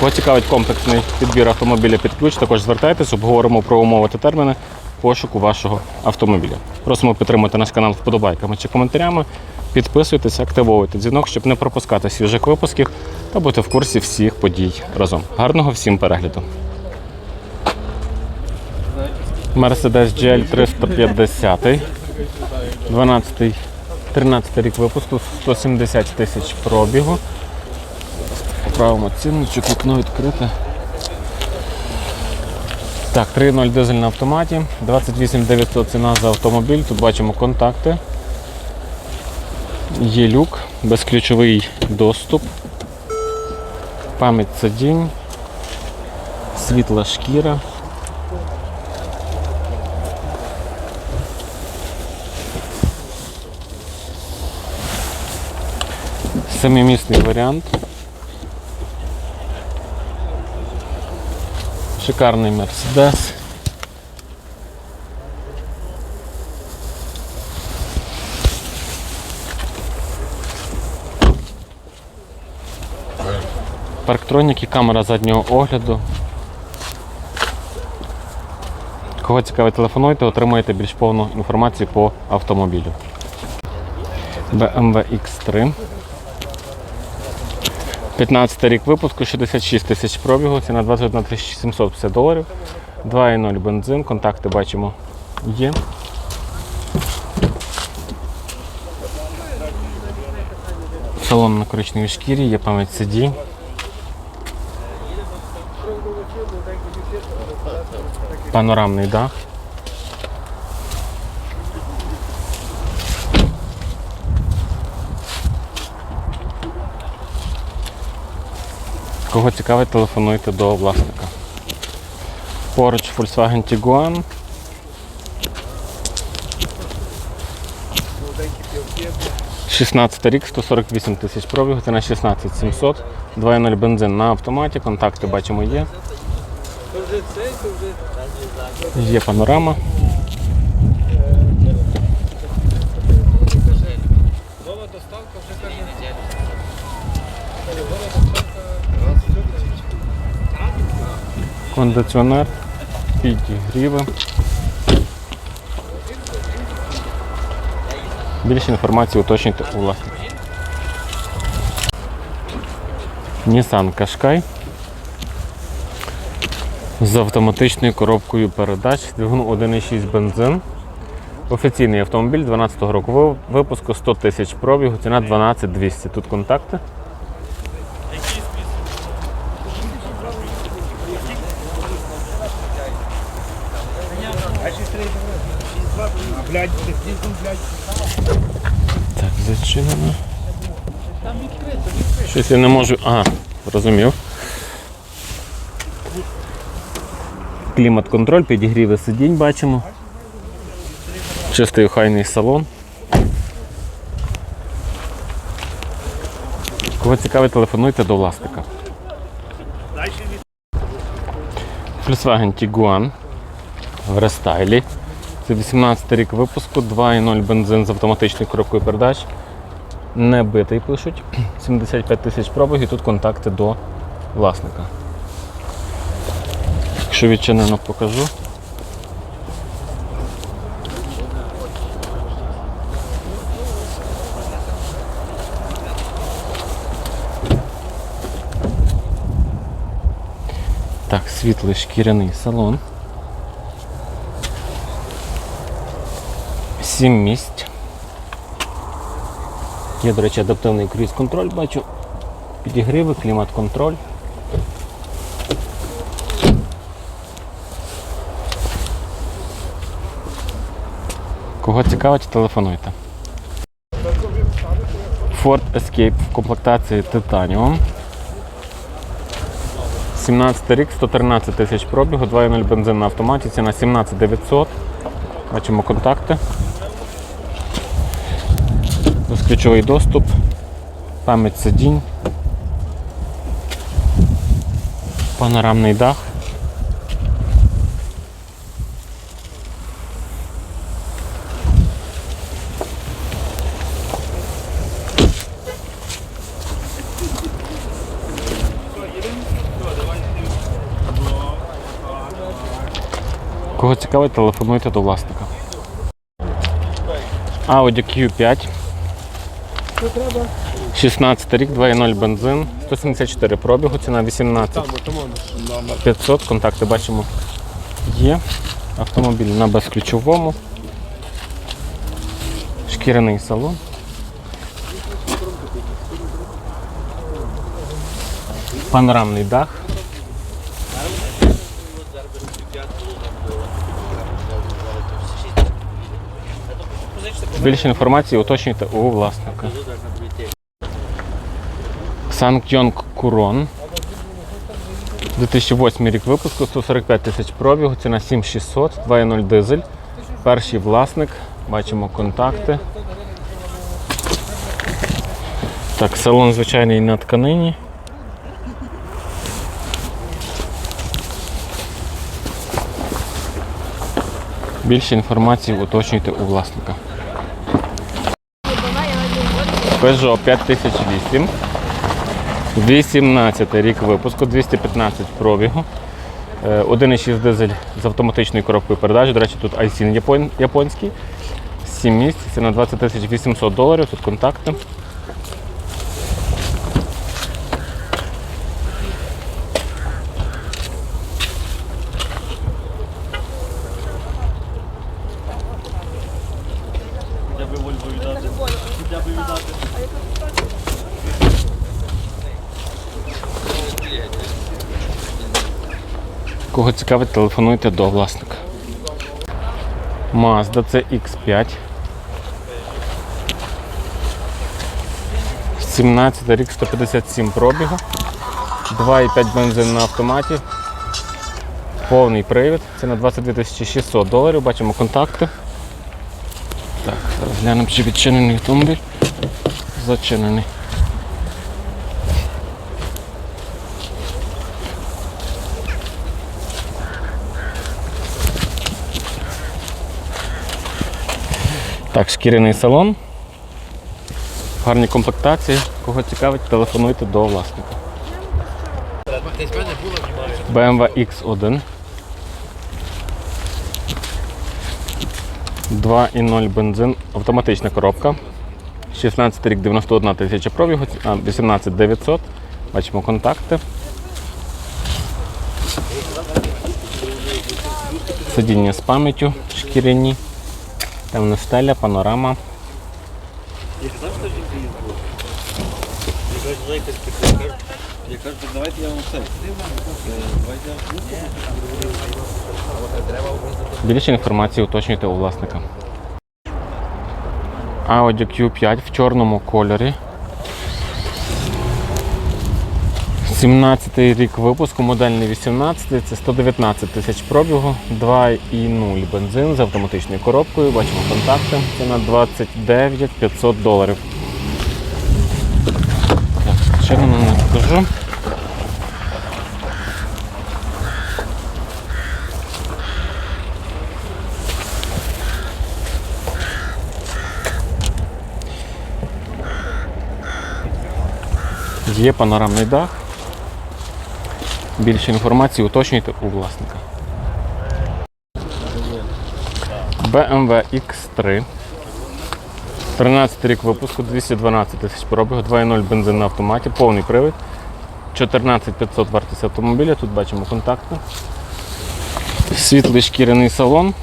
Кого цікавить комплексний підбір автомобіля під ключ, також звертайтесь, обговоримо про умови та терміни пошуку вашого автомобіля. Просимо підтримати наш канал вподобайками чи коментарями. Підписуйтесь, активовуйте дзвінок, щоб не пропускати свіжих випусків та бути в курсі всіх подій разом. Гарного всім перегляду! Mercedes GL 350, 12 13 рік випуску, 170 тисяч пробігу. Поправимо цінничок, вікно відкрите. Так, 3.0 дизель на автоматі, 28 900 ціна за автомобіль. Тут бачимо контакти. Є люк, безключовий доступ, пам'ять сидінь, світла шкіра. Семимісний варіант. Шикарний Мерседес. Парктроніки, камера заднього огляду. Кого цікавить, телефонуйте, отримаєте більш повну інформацію по автомобілю. BMW X3. 15 рік випуску, 66 тисяч пробігу, ціна 21 750 доларів. 2,0 бензин, контакти бачимо є. Салон на коричневій шкірі, є пам'ять сидінь. Панорамний дах. Кого цікавить, телефонуйте до власника. Поруч Volkswagen Tiguan. Шістнадцятий рік, 148 тисяч пробігу, це на 16 700, 2.0 бензин на автоматі, контакти бачимо є. Є панорама. Кондиціонер, підігріви. Більше інформації уточнюйте у власника. Nissan Qashqai з автоматичною коробкою передач, двигун 1,6 бензин. Офіційний автомобіль 12-го року ви- випуску 100 тисяч пробігу, ціна 12 200. Тут контакти. Так, зачинено. Щось я не можу. Ага, зрозумів. Клімат-контроль, підігріви сидінь бачимо. Чистий охайний салон. Кого цікавить, телефонуйте до власника. Volkswagen Tiguan в рестайлі. Це 18 рік випуску, 2,0 бензин з автоматичною коробкою передач. Не битий пишуть. 75 тисяч пробіг і тут контакти до власника. Якщо відчинено, покажу. Так, світлий шкіряний салон. Сім місць. Є, до речі, адаптивний круїз-контроль, бачу. Підігриви, клімат-контроль. Кого цікавить, телефонуйте. Ford Escape в комплектації Titanium. 17 рік, 113 тисяч пробігу, 2.0 бензин на автоматі, ціна 17 900. Бачимо контакти. Безключовий доступ, пам'ять сидінь, панорамний дах. Кого цікавить, телефонуйте до власника. Audi Q5. 16 рік, 2.0 бензин, 174 пробігу, ціна 18 500, контакти бачимо є. Автомобіль на безключовому. Шкіряний салон. Панорамний дах. Більше інформації уточнюйте у власника. Санкйонг Курон. 2008 рік випуску, 145 тисяч пробігу, ціна 7600, 2.0 дизель. Перший власник, бачимо контакти. Так, салон звичайний на тканині. Більше інформації уточнюйте у власника. Peugeot 5008. 18 рік випуску, 215 пробігу. Е, 1,6 дизель з автоматичною коробкою передач. До речі, тут iSIN японський. 7 місць, ціна 20 тисяч 800 доларів, тут контакти. Кого цікавить, телефонуйте до власника. Mazda CX5. 17 рік 157 пробігу. 2,5 бензин на автоматі. Повний привід. Це на 22 600 доларів. Бачимо контакти. Так, зараз глянемо, чи відчинений автомобіль. Зачинений. Так, шкіряний салон. Гарні комплектації. Кого цікавить, телефонуйте до власника. BMW X1. 2,0 бензин, автоматична коробка. 16 рік 91 тисяча пробігу, а 18 900. Бачимо контакти. Сидіння з пам'яттю шкіряні. Темна стеля, панорама. Я кажу, давайте я вам все. Більше інформації уточнюйте у власника. Audi Q5 в чорному кольорі. 17 рік випуску, модельний 18, це 119 тисяч пробігу, 2,0 бензин з автоматичною коробкою. Бачимо контакти. Ціна 29 500 доларів. Так, ще вам не покажу. Є панорамний дах. Більше інформації уточнюйте у власника. BMW X3. 13 рік випуску, 212 тисяч пробігу, 2.0 бензин на автоматі, повний привід. 14500 вартість автомобіля, тут бачимо контакти. Світлий шкіряний салон.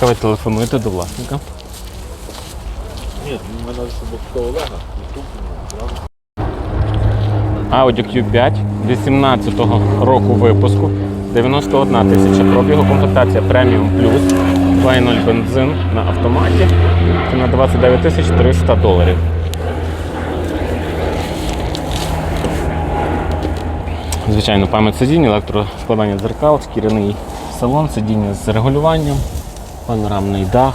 Кого цікавить, телефонуйте до власника. Ні, в мене щоб Олега. Audi Q5 18-го року випуску. 91 тисяча пробігу, комплектація преміум плюс, 2.0 бензин на автоматі. Ціна 29 тисяч 300 доларів. Звичайно, пам'ять сидінь, електроскладання дзеркал, шкіряний салон, сидіння з регулюванням, панорамний дах.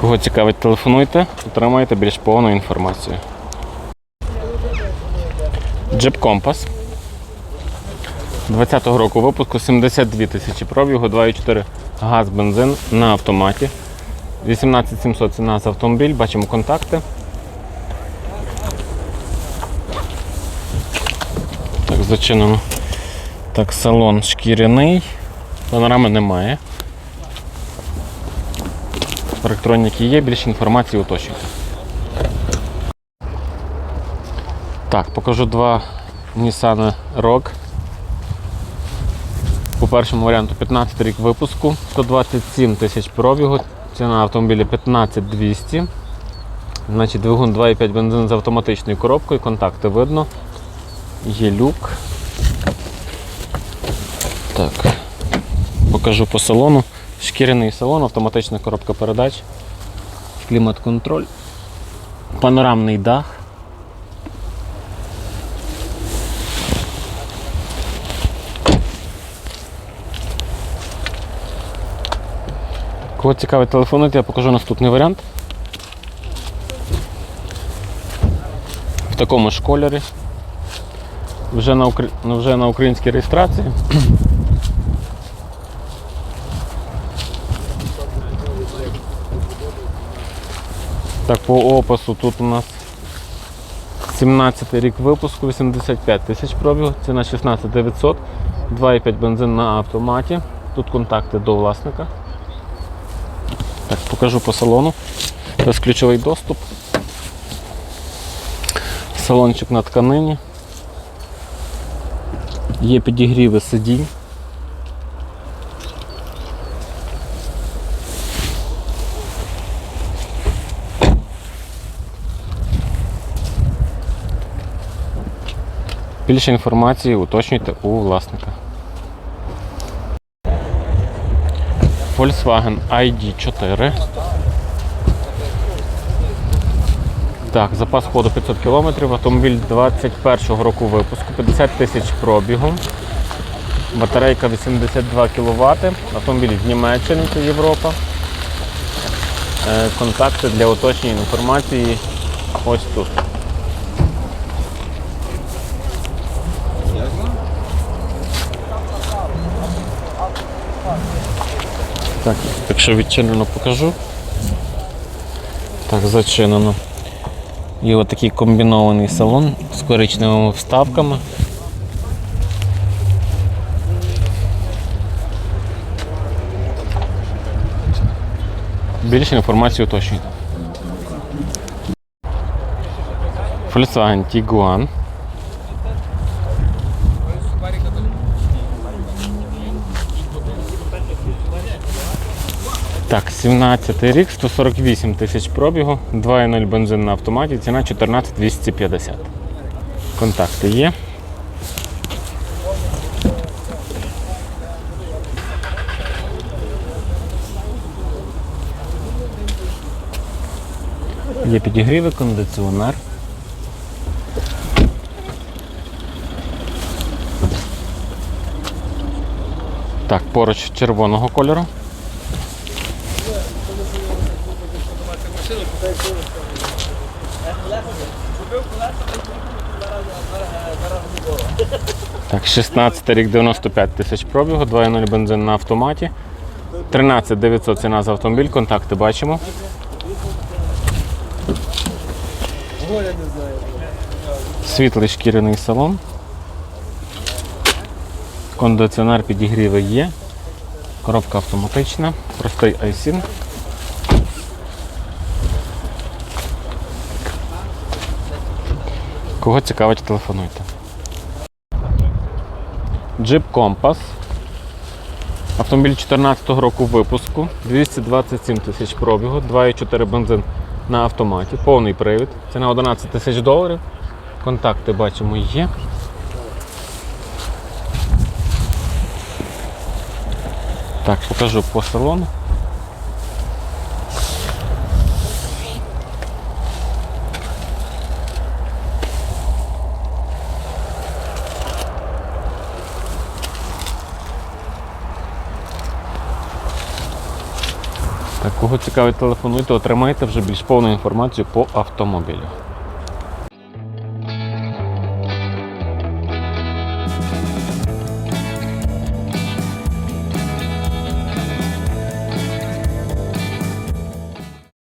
Кого цікавить, телефонуйте, отримаєте більш повну інформацію. Jeep Compass. 20-го року випуску 72 тисячі пробігу, 2,4 газ, бензин на автоматі. 18700 ціна за автомобіль, бачимо контакти. Так, зачинено. Так, салон шкіряний. Панорами немає. Електроніки є, більше інформації уточнюйте. Так, покажу два Nissan Rogue. Першому варіанту 15 рік випуску, 127 тисяч пробігу, ціна автомобіля 15200. Значить, двигун 2,5 бензин з автоматичною коробкою, контакти видно. Є люк. Так. Покажу по салону. Шкіряний салон, автоматична коробка передач, клімат-контроль, панорамний дах. Кого цікавить телефонуйте, я покажу наступний варіант. В такому ж кольорі. Вже на, укр... ну, вже на українській реєстрації. Так, по опису тут у нас 17 рік випуску, 85 тисяч пробігу, ціна 16 900, 2,5 бензин на автоматі. Тут контакти до власника. Так, покажу по салону. Безключовий доступ. Салончик на тканині. Є підігріви сидінь. Більше інформації уточнюйте у власника. Volkswagen ID4. Так, запас ходу 500 км, автомобіль 21 року випуску, 50 тисяч пробігу. Батарейка 82 кВт, автомобіль з Німеччини, це Європа. Е, Контакти для уточнення інформації ось тут. Так, якщо відчинено покажу. Так, зачинено. І отакий комбінований салон з коричневими вставками. Більше інформації уточнюйте. Volkswagen Tiguan. Так, 17 рік, 148 тисяч пробігу, 2,0 бензин на автоматі, ціна 14 250. Контакти є. Є підігріви, кондиціонер. Так, поруч червоного кольору. Так, 16 рік 95 тисяч пробігу, 2.0 бензин на автоматі. 13 900 ціна за автомобіль, контакти бачимо. Світлий шкіряний салон. Кондиціонер підігріви є. Коробка автоматична, простий айсін. Кого цікавить, телефонуйте. Jeep Compass. Автомобіль 2014 року випуску, 227 тисяч пробігу, 2,4 бензин на автоматі, повний привід. Ціна 11 тисяч доларів. Контакти бачимо є. Так, покажу по салону. Кого цікавить, телефонуйте, отримайте вже більш повну інформацію по автомобілю.